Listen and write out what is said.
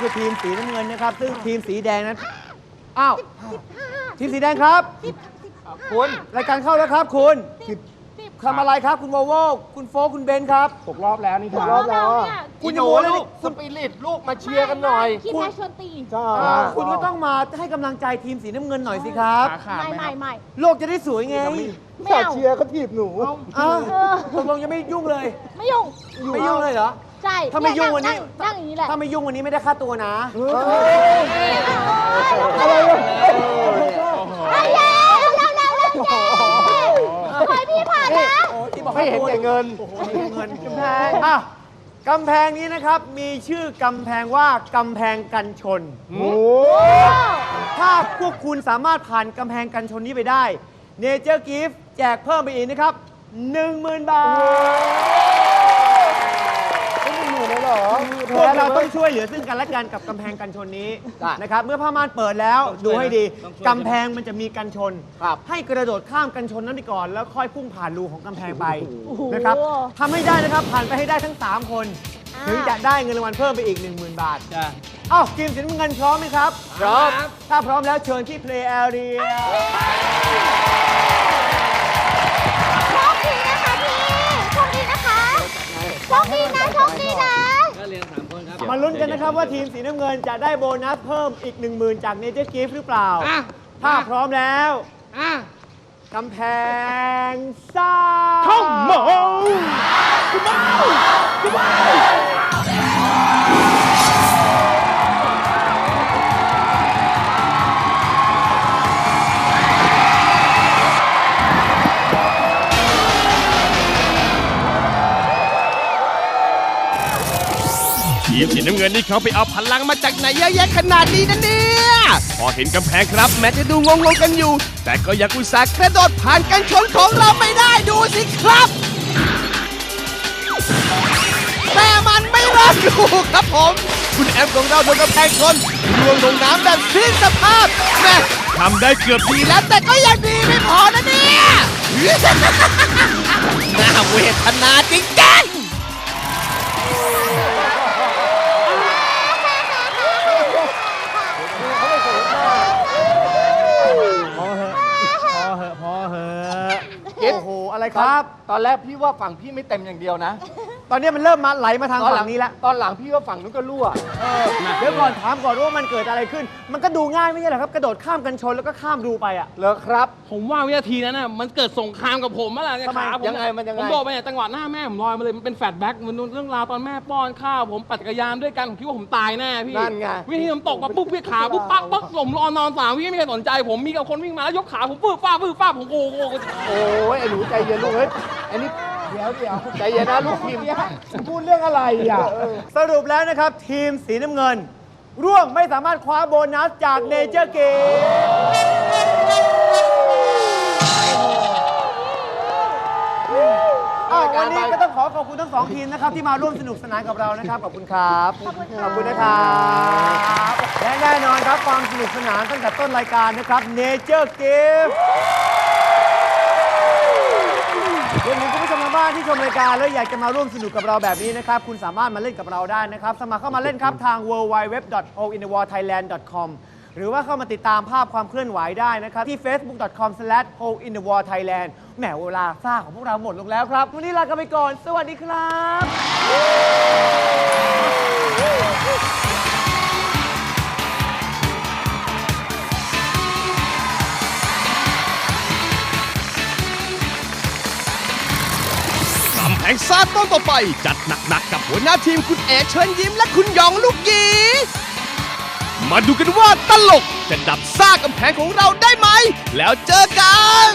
คือทีมสีน้ำเงินนะครับ ซึ่งทีมสีแดงนั้น อ้าว ทีมสีแดงครับ คุณรายการเข้าแล้วครับคุณทำอะไรครับ คุณโวโวคุณโฟกคุณเบนครับ ตกรอบแล้วนี่ตกรอบแล้วอะ คุณหนูอย่ามัวเลยลูกสปิริตลูกมาเชียร์กันหน่อย คิดแม่ชวนตีอ่าคุณก็ต้องมาให้กำลังใจทีมสีน้ำเงินหน่อยสิครับไม่ไม่ไม่โลกจะได้สวยไงไม่เอาเชียร์เขาถีบหนู อ้าวเออตกลงยังไม่ยุ่งเลย ไม่ยุ่ง ไม่ยุ่งเลยเหรอ ใช่ถ้าไม่ยุ่งวันนี้ นั่งอย่างนี้แหละ ถ้าไม่ยุ่งวันนี้ไม่ได้ค่าตัวนะ อะไรอะเย้แล้วแล้วแล้วเย้ขอให้พี่ผ่านนะไม่เห็นแก่เงินเงินกำแพงอะกำแพงนี้นะครับ มีชื่อกำแพงว่ากำแพงกันชน โอ้ถ้าพวกคุณสามารถผ่านกำแพงกันชนนี้ไปได้ Nature Gift แจกเพิ่มไปอีกนะครับ 10,000 บาท หนูเลยเหรอ พวก เราต้องช่วยเหลือซึ่งกันและกันกับกำแพงกันชนนี้นะครับเมื่อผ้าม่านเปิดแล้วดูให้ดีกำแพงมันจะมีกันชนครับให้กระโดดข้ามกันชนนั้นไปก่อน แล้วค่อยพุ่งผ่านรูของกำแพงไปนะครับทำให้ได้นะครับผ่านไปให้ได้ทั้ง 3 คน ถึงจะได้เงินรางวัลเพิ่มไปอีก 10,000 บาทอ้าวทีมสีน้ำเงินพร้อมไหมครับพร้อมถ้าพร้อมแล้วเชิญที่ Play Area โลุ้นกันนะครับว่าทีมสีน้ำเงินจะได้โบนัสเพิ่มอีก 10,000 จาก Nature Gift หรือเปล่าถ้าพร้อมแล้วกำแพงซ่า Come on ทีมสีน้ำเงินนี่เขาไปเอาพลังมาจากไหนเยอะแยะขนาดนี้นะเนี่ยพอเห็นกำแพงครับแม้จะดูงงๆกันอยู่ แต่ก็ยังอุตส่าห์กระโดดผ่านกันชนของเราไม่ได้ดูสิครับ แต่มันไม่รอดอยู่ครับผม คุณแอมของเราโดนกำแพงชนร่วงลงน้ำแบบสิ้นสภาพแม่ทำได้เกือบดีแล้วแต่ก็ยังดีไม่พอนะเนี่ยน่าเวทนาจริงๆ อะโอ้โหอะไรครับ ตอนแรกพี่ว่าฝั่งพี่ไม่เต็มอย่างเดียวนะ ตอนนี้มันเริ่มมาไหลมาทางตอนหฝั่ลังนี้แล้ว ตอนหลังพี่ว่าฝั่งนู้นก็รั่ว เดี๋ยวก่อนถามก่อนว่ามันเกิดอะไรขึ้น มันก็ดูง่ายไม่ใช่เหรอครับ กระโดดข้ามกันชนแล้วก็ข้ามรูไปอะ เหรอครับ ผมว่าวินาทีนั้นน่ะมันเกิดสงครามกับผมอะไรเนี่ยทำไมขาผมยังไงมันยังไง ผมโดดไปเนี่ยจังหวะหน้าแม่ผมลอยมาเลยมันเป็นแฟลชแบ็กมันเรื่องราวตอนแม่ป้อนข้าวผมปั่นจักรยานด้วยกันผมคิดว่าผมตายแน่พี่นั่นไง วินาทีผมตกมาปุ๊บพี่ขาปุ๊บปั๊บปั๊บผมรอนอนสามวิไม่มีใครสนใจ ผมมีกับคนวิ่งมาแล้วยกขาผมปื้บฟ้าปื้บฟ้าผมโอ้โหโอ้ยไอ้หนูใจเย็นลูกเฮ้ยไอ้นี่ เดี๋ยวเดี๋ยวใจเย็นนะลูกพิมพ์พูดเรื่องอะไรอะสรุปแล้วนะครับ ทีมสีน้ำเงิน ร่วงไม่สามารถคว้าโบนัสจากเนเจอร์เกมวันนี้ก็ต้องขอขอบคุณทั้งสองทีมนะครับ ที่มาร่วมสนุกสนานกับเรานะครับ ขอบคุณครับ ขอบคุณนะครับและแน่นอนครับความสนุกสนานตั้งแต่ต้นรายการนะครับ Nature Gift รวมถึงคุณผู้ชมทาง บ้านที่ชมรายการแล้วอยากจะมาร่วมสนุกกับเราแบบนี้นะครับ คุณสามารถมาเล่นกับเราได้นะครับ สมัครเข้ามาเล่นครับทาง www.hointhewarthailand.com หรือว่าเข้ามาติดตามภาพความเคลื่อนไหวได้นะครับ ที่ facebook.com/hointhewarthailand แหมเวลาซ่าของพวกเราหมดลงแล้วครับ วันนี้ลากันไปก่อน สวัสดีครับ กำแพงซ่าต้นต่อไป จัดหนักๆกับหัวหน้าทีมคุณเอเชิญยิ้มและคุณหยองลูกหยีมาดูกันว่าตลกจะดับซ่ากำแพงของเราได้ไหม แล้วเจอกัน